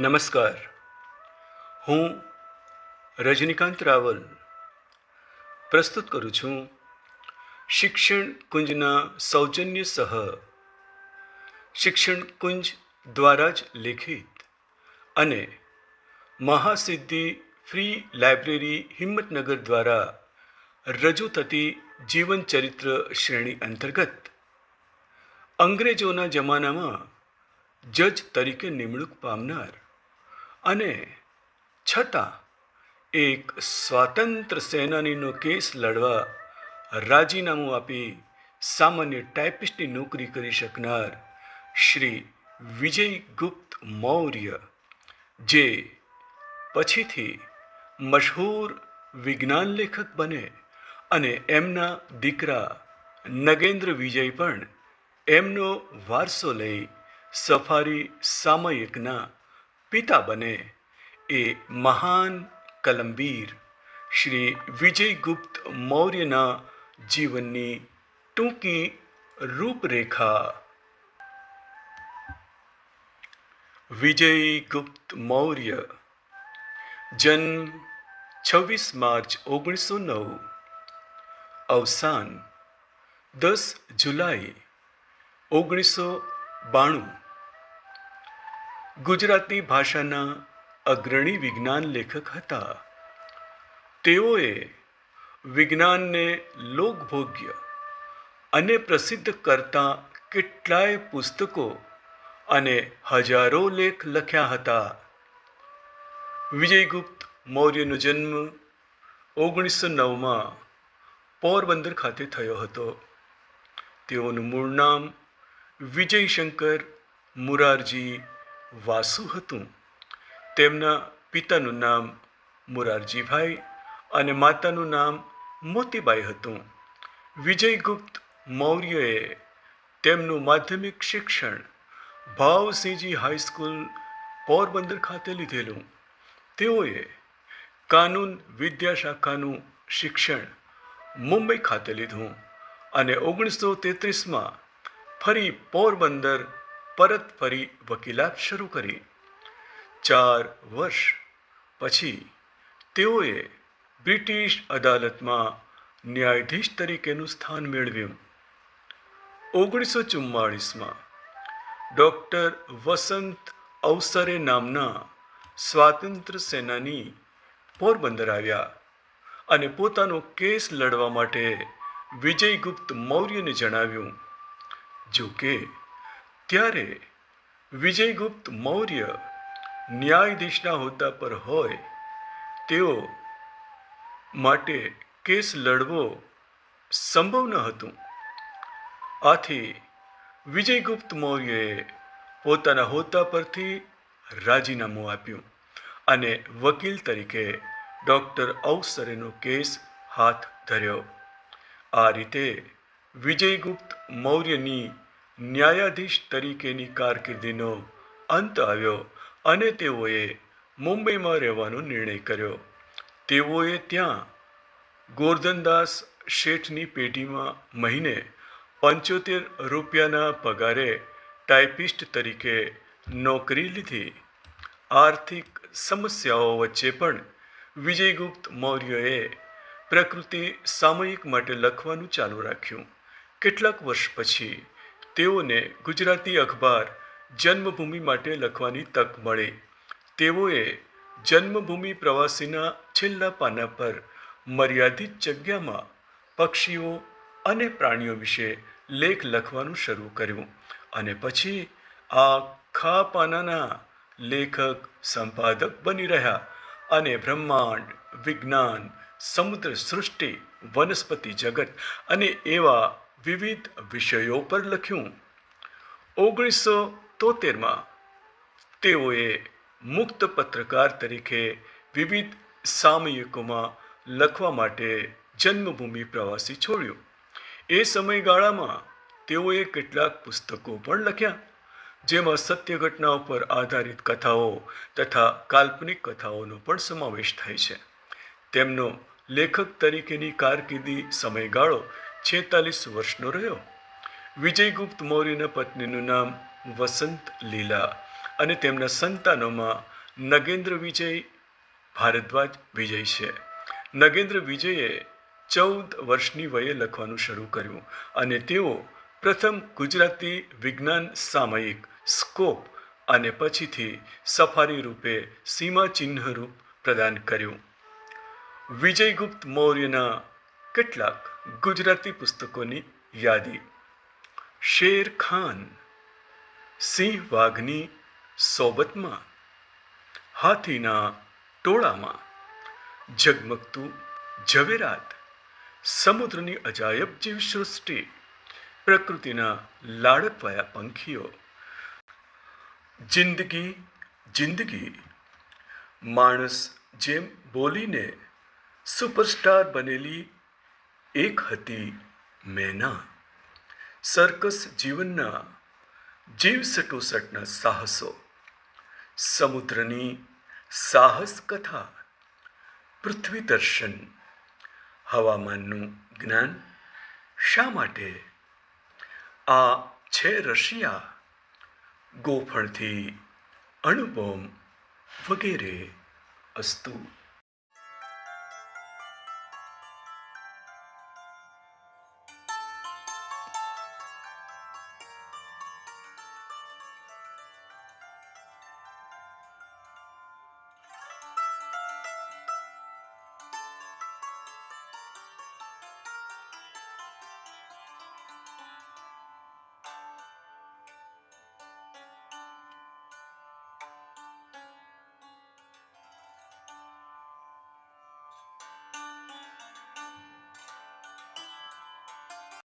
નમસ્કાર. હું રજનીકાંત રાવલ પ્રસ્તુત કરું છું શિક્ષણ કુંજના સૌજન્ય સહ. શિક્ષણ કુંજ દ્વારા જ લેખિત અને મહાસિદ્ધિ ફ્રી લાઇબ્રેરી હિંમતનગર દ્વારા રજૂ થતી જીવન ચરિત્ર શ્રેણી અંતર્ગત અંગ્રેજોના જમાનામાં જજ તરીકે નિમણૂક પામનાર અને છતાં એક સ્વાતંત્ર્ય સેનાનીનો કેસ લડવા રાજીનામું આપી સામાન્ય ટાઈપિસ્ટની નોકરી કરી શકનાર શ્રી વિજય ગુપ્ત મૌર્ય, જે પછીથી મશહૂર વિજ્ઞાન લેખક બને અને એમના દીકરા નગેન્દ્ર વિજય પણ એમનો વારસો લઈ સફારી સામયિકના પિતા બને એ મહાન કલમબીર શ્રી વિજયગુપ્ત મૌર્યના જીવનની ટૂંકી રૂપરેખા વિજયગુપ્ત મૌર્ય જન્મ છવ્વીસ માર્ચ ઓગણીસો નવ અવસાન દસ જુલાઈ ઓગણીસો બાણું ગુજરાતી ભાષાના અગ્રણી વિજ્ઞાન લેખક હતા. તેઓએ વિજ્ઞાનને લોકભોગ્ય અને પ્રસિદ્ધ કરતા કેટલાય પુસ્તકો અને હજારો લેખ લખ્યા હતા. વિજયગુપ્ત મૌર્યનો જન્મ ઓગણીસો નવમાં પોરબંદર ખાતે થયો હતો. તેઓનું મૂળ નામ વિજયશંકર મુરારજી વાસુ હતું તેમના પિતાનું નામ મુરારજીભાઈ અને માતાનું નામ મોતીબાઈ હતું. વિજયગુપ્ત મૌર્યએ તેમનું માધ્યમિક શિક્ષણ ભાવસિંહજી હાઈસ્કૂલ પોરબંદર ખાતે લીધેલું. તેઓએ કાનૂન વિદ્યાશાખાનું શિક્ષણ મુંબઈ ખાતે લીધું અને ઓગણીસો તેત્રીસમાં ફરી પોરબંદર પરત ફરી વકીલાત શરૂ કરી. ચાર વર્ષ પછી તેઓએ બ્રિટિશ અદાલતમાં ન્યાયાધીશ તરીકેનું સ્થાન મેળવ્યું. ઓગણીસો ચુમ્માળીસમાં ડૉક્ટર વસંત અવસરે નામના સ્વાતંત્ર્ય સેનાની પોરબંદર આવ્યા અને પોતાનો કેસ લડવા માટે વિજયગુપ્ત મૌર્યને જણાવ્યું. જો કે ત્યારે વિજયગુપ્ત મૌર્ય ન્યાયાધીશના હોદ્દા પર હોય, તેઓ માટે કેસ લડવો સંભવ ન હતું. આથી વિજયગુપ્ત મૌર્યએ પોતાના હોદ્દા પરથી રાજીનામું આપ્યું અને વકીલ તરીકે ડૉક્ટર અવસરેનો કેસ હાથ ધર્યો. આ રીતે વિજયગુપ્ત મૌર્યની ન્યાયાધીશ તરીકેની કારકિર્દીનો અંત આવ્યો અને તેઓએ મુંબઈમાં રહેવાનો નિર્ણય કર્યો. તેઓએ ત્યાં ગોરધનદાસ શેઠની પેઢીમાં મહિને પંચોતેર રૂપિયાના પગારે ટાઈપિસ્ટ તરીકે નોકરી લીધી. આર્થિક સમસ્યાઓ વચ્ચે પણ વિજયગુપ્ત મૌર્યએ પ્રકૃતિ સામયિક માટે લખવાનું ચાલુ રાખ્યું. કેટલાક વર્ષ પછી તેઓને ગુજરાતી અખબાર જન્મભૂમિ માટે લખવાની તક મળી. તેઓએ જન્મભૂમિ પ્રવાસીના છેલ્લા પાના પર મર્યાદિત જગ્યામાં પક્ષીઓ અને પ્રાણીઓ વિશે લેખ લખવાનું શરૂ કર્યું અને પછી આખા પાનાના લેખક, સંપાદક બની રહ્યા અને બ્રહ્માંડ, વિજ્ઞાન, સમુદ્ર સૃષ્ટિ, વનસ્પતિ જગત અને એવા વિવિધ વિષયો પર લખ્યું. ઓગણીસો તોતેરમાં તેઓએ મુક્ત પત્રકાર તરીકે વિવિધ સામયિકોમાં લખવા માટે જન્મભૂમિ પ્રવાસી છોડ્યું. એ સમયગાળામાં તેઓએ કેટલાક પુસ્તકો પણ લખ્યા, જેમાં સત્ય ઘટનાઓ પર આધારિત કથાઓ તથા કાલ્પનિક કથાઓનો પણ સમાવેશ થાય છે. તેમનો લેખક તરીકેની કારકિર્દી સમયગાળો છેતાલીસ વર્ષનો રહ્યો. વિજયગુપ્ત મૌર્યના પત્નીનું નામ વસંત લીલા અને તેમના સંતાનોમાં નગેન્દ્ર વિજય ભારદ્વાજ વિજય છે. નગેન્દ્ર વિજયે ચૌદ વર્ષની વયે લખવાનું શરૂ કર્યું અને તેઓ પ્રથમ ગુજરાતી વિજ્ઞાન સામયિક સ્કોપ અને પછીથી સફારી રૂપે સીમાચિહ્ન રૂપ પ્રદાન કર્યું. વિજયગુપ્ત મૌર્યના કેટલાક ગુજરાતી પુસ્તકોની યાદી. શેર ખાન, સિંહ વાઘની સોબતમાં, હાથીના ટોળામાં, ઝગમગતું ઝવેરાત, સમુદ્રની અજાયબ જીવસૃષ્ટિ, પ્રકૃતિના લાડકવાયા પંખીઓ, જિંદગી જિંદગી, માણસ જેમ બોલીને સુપરસ્ટાર બનેલી એક હતી મેના. સર્કસ જીવનના જીવ સટોસટના સાહસો. સમુદ્રની સાહસ કથા, પૃથ્વી દર્શન, હવામાનનું જ્ઞાન, શા માટે? આ છે રશિયા, ગોફણથી અણુબોમ્બ વગેરે અસ્તુ.